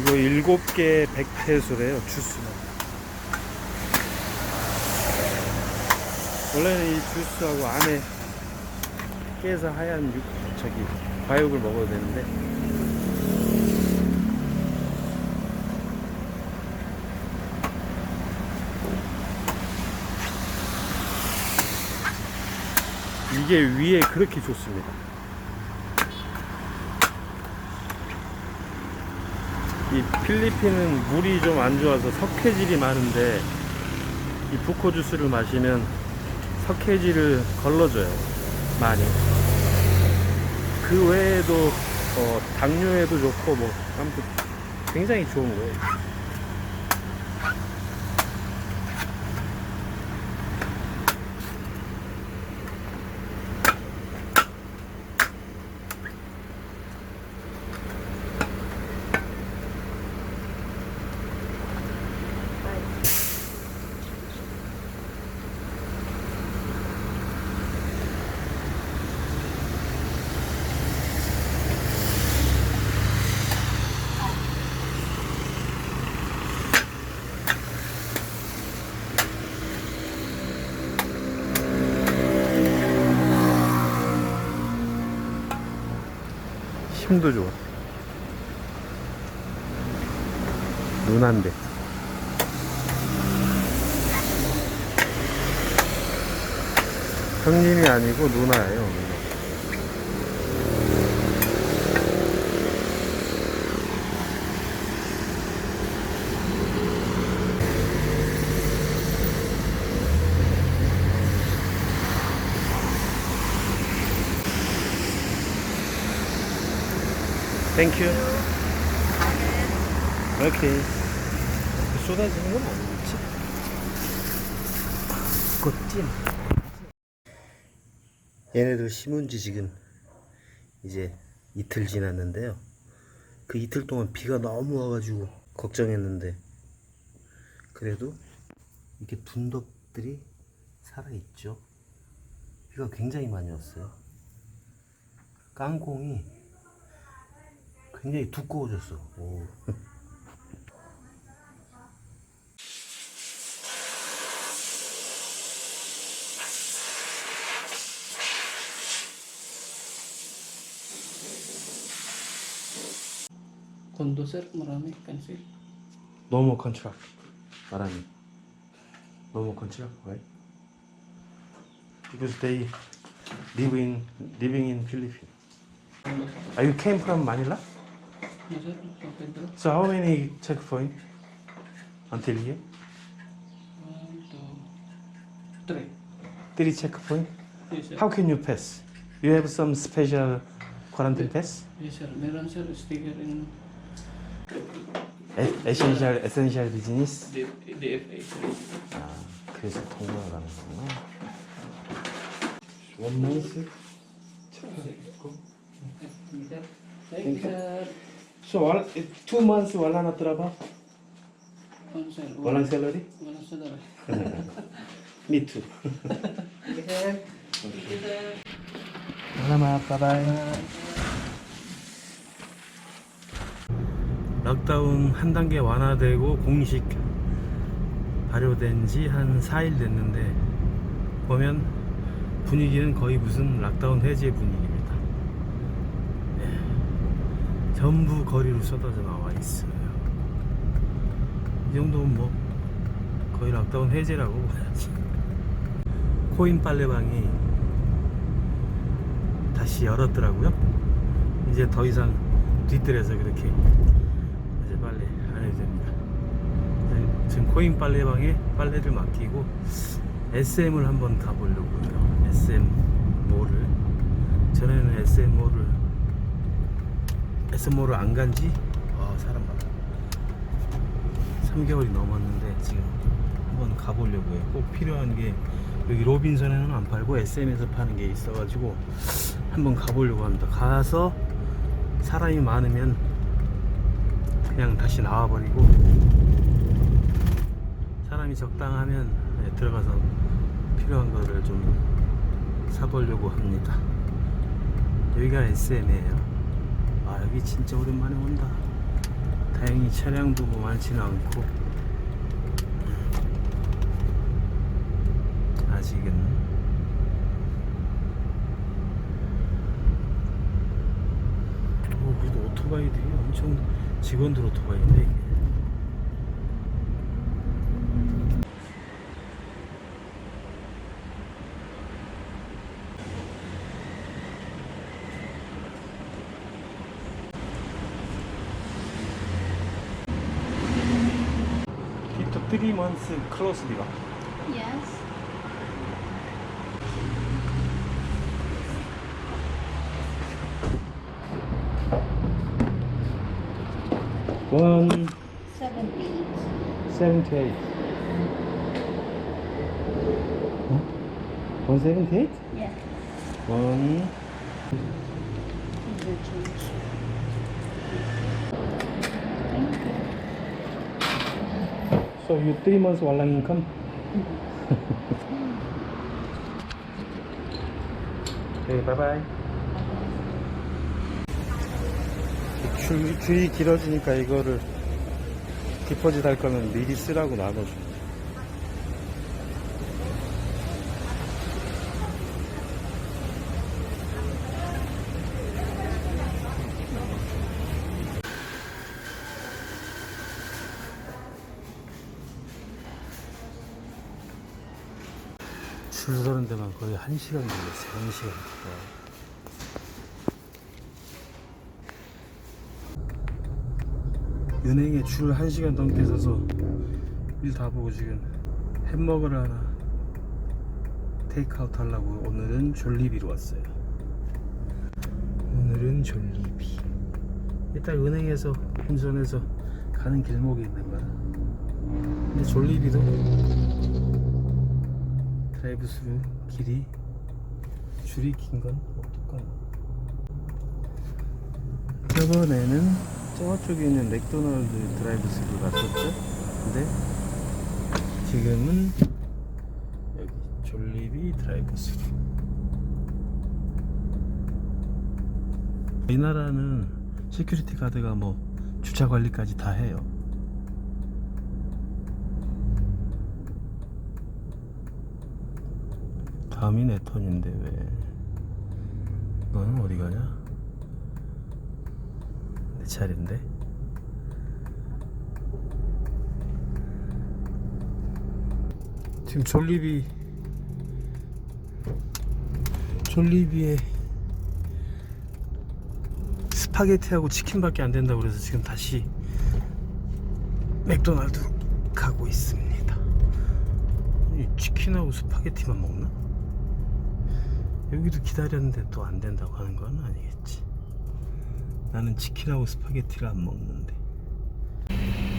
이거 일곱 개 100페소래요 주스가 원래는 이 주스하고 안에 깨서 하얀 육, 저기 과육을 먹어야 되는데. 이게 위에 그렇게 좋습니다 이 필리핀은 물이 좀 안 좋아서 석회질이 많은데 이 부코 주스를 마시면 석회질을 걸러줘요 많이. 그 외에도 어, 당뇨에도 좋고 뭐 아무튼 굉장히 좋은 거예요 힘도 좋아. 누난데. 형님이 아니고 누나예요 땡큐 오케이 쏟아지는 건 아니겠지? 곧찜 얘네들 심은 지 지금 이제 이틀 지났는데요. 그 이틀 동안 비가 너무 와가지고 걱정했는데 그래도 이렇게 둔덕들이 살아있죠. 비가 굉장히 많이 왔어요. 깡공이 굉장히 두꺼워졌어. 오. Kondo sir, marami cancel. No more contract. 말하니. No more contract, right? Because they live in living in Philippines. Are you came from Manila? No sir, okay bro. So how many checkpoint until here? One, two, three. Three checkpoint. Yes sir. How can you pass? You have some special quarantine pass? Yes sir, meron sir sticker in 에, essential essential business. D- DFA sir. 아, 그래서 통과가 가는 거구나. One month. Thank you sir. So wal, two months wala na trabaho? Walang salary? Wala sir. Me too. Salamat, bye-bye. 락다운 한 단계 완화되고 공식 발효된 지 한 4일 됐는데 보면 분위기는 거의 무슨 락다운 해제 분위기입니다. 예. 전부 거리로 쏟아져 나와 있어요. 이 정도면 뭐 거의 락다운 해제라고 봐야지. 코인 빨래방이 다시 열었더라고요. 이제 더 이상 뒤뜰에서 그렇게 이제 빨래 안 해도 됩니다. 네, 지금 코인 빨래방에 빨래를 맡기고 SM을 한번 가보려고요. SM 몰을 전에는 SM 몰을 몰을 안 간지 아 사람 많아. 3개월이 넘었는데 지금 한번 가보려고 해요. 꼭 필요한 게 여기 로빈선에는 안 팔고 SM에서 파는 게 있어가지고 한번 가보려고 합니다. 가서 사람이 많으면 그냥 다시 나와버리고 사람이 적당하면 네, 들어가서 필요한 거를 좀 사보려고 합니다. 여기가 SM이에요. 아 여기 진짜 오랜만에 온다. 다행히 차량도 뭐 많지는 않고. 아직은. 어, 그래도 오토바이들이 엄청 직원들 오토바이인데 three months closely. Yes. One Seventy. seventy eight. One seventy eight? Yeah. One. So you three months wallang income? okay, bye bye. 줄, 줄이 길어지니까 이거를 디퍼짓 할 거면 미리 쓰라고 나눠줘. 줄 서는 데만 거의 한 시간 걸렸어요. 한 시간. 은행에 줄 한 시간 넘게 서서 일 다 보고 지금 햄버거를 하나 테이크아웃 하려고 오늘은 졸리비로 왔어요. 오늘은 졸리비. 일단 은행에서 운전해서 가는 길목에 있는 거야. 근데 졸리비도 드라이브 스루 길이 줄이 긴 건 어떨까요? 저번에는 저쪽에 있는 맥도날드 드라이브 스루 갔었죠? 근데 지금은 여기 졸리비 드라이브 스루 이 나라는 시큐리티 가드가 뭐 주차 관리까지 다 해요 다음이 내 턴인데 왜 너는 어디 가냐? 내 차례인데 지금 졸리비 졸리비에 스파게티하고 치킨밖에 안 된다고 그래서 지금 다시 맥도날드 가고 있습니다 이 치킨하고 스파게티만 먹나? 여기도 기다렸는데 또 안 된다고 하는 건 아니겠지. 나는 치킨하고 스파게티를 안 먹는데.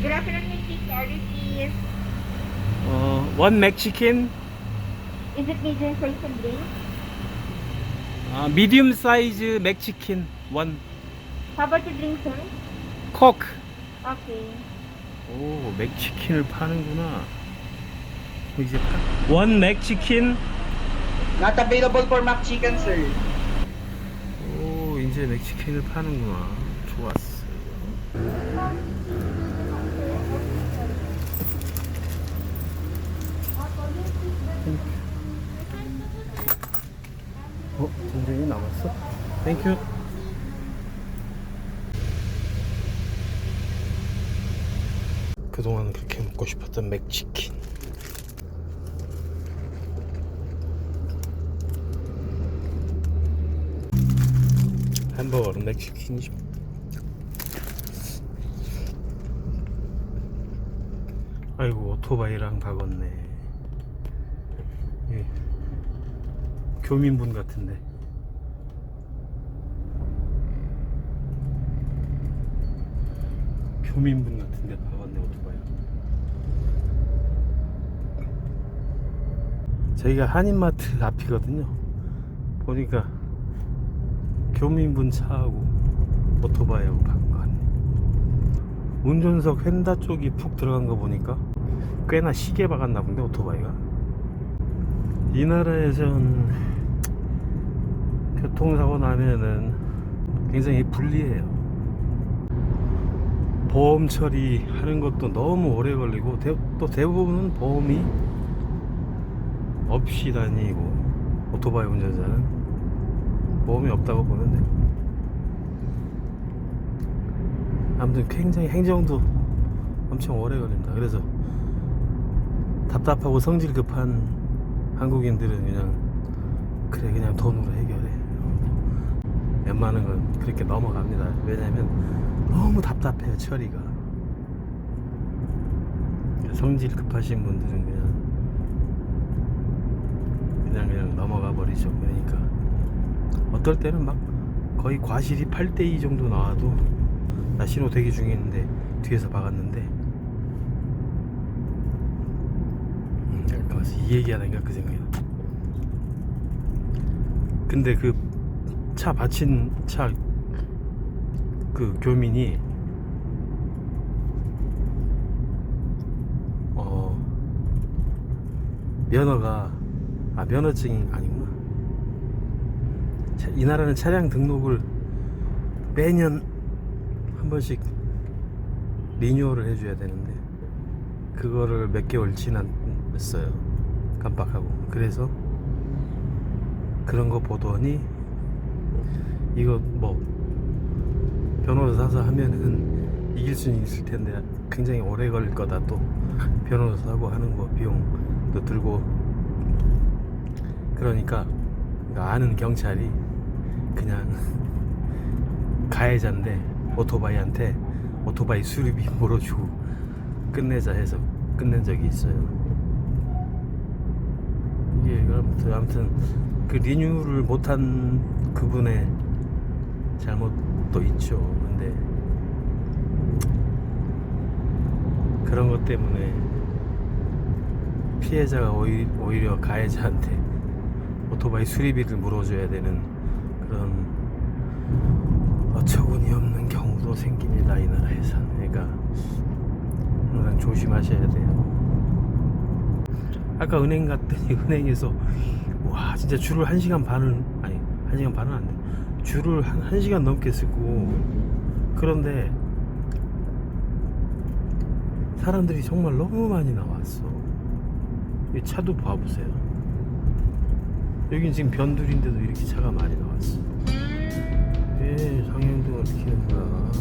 Good afternoon, Mrs. Order, please. 어, 원 맥치킨, Is it medium fries and drinks? 아, 미디움 사이즈 맥치킨 원, How about the drink, sir? 코크. Okay. 오, 맥 치킨을 파는구나. 이제 파... 원 맥 치킨. Not available for mac chicken, sir. 오, 이제 맥치킨을 파는구나. 좋았어. 어, 전쟁이 남았어? 땡큐. 그동안 그렇게 먹고 싶었던 맥치킨. 햄버거는 맥치킨이죠. 아이고 오토바이랑 박았네. 예. 교민분 같은데. 교민분 같은데 박았네 오토바이. 저희가 한인마트 앞이거든요. 보니까 교민분 차하고 오토바이하고 박은 거 같네. 운전석 휀다 쪽이 푹 들어간 거 보니까 꽤나 시게 박았나 본데 오토바이가. 이 나라에선 교통사고 나면은 굉장히 불리해요. 보험 처리하는 것도 너무 오래 걸리고 대, 또 대부분은 보험이 없이 다니고 오토바이 운전자는 보험이 없다고 보면 돼요. 아무튼 굉장히 행정도 엄청 오래 걸립니다. 그래서 답답하고 성질 급한 한국인들은 그냥 그래 그냥 돈으로 해결해. 웬만한 건 그렇게 넘어갑니다. 왜냐면 너무 답답해요 처리가. 성질 급하신 분들은 그냥 그냥 그냥 넘어가 버리죠. 그러니까 어떨 때는 막 거의 과실이 8대 2 정도 나와도 나 신호 대기 중인데 뒤에서 박았는데 음, 잠깐만 이 얘기하다니까 그 생각이 나. 근데 그 차 받친 차 그 교민이 어 면허가 아 면허증이 차- 이 나라는 차량 등록을 매년 한 번씩 리뉴얼을 해줘야 되는데 그거를 몇 개월 지났어요. 깜빡하고. 그래서 그런 거 보더니 이거 뭐 변호사 사서 하면은 이길 수는 있을 텐데 굉장히 오래 걸릴 거다 또 변호사 하고 하는 거 비용도 들고 그러니까 아는 경찰이 그냥 가해자인데 오토바이한테 오토바이 수리비 물어주고 끝내자 해서 끝낸 적이 있어요. 이게 아무튼 아무튼 그 리뉴를 못한 그분의 잘못도 있죠. 근데 그런 것 때문에 피해자가 오히- 오히려 가해자한테 오토바이 수리비를 물어줘야 되는 그런 어처구니 없는 경우도 생깁니다 이 나라에서. 그러니까 항상 조심하셔야 돼요. 아까 은행 갔더니 은행에서 와 진짜 줄을 한 시간 반을 아니 한 시간 반은 안돼. 줄을 한, 한 시간 넘게 쓰고 그런데 사람들이 정말 너무 많이 나왔어. 이 차도 봐보세요 여긴 지금 변두리인데도 이렇게 차가 많이 나왔어. 왜 상향등을 켜는 거야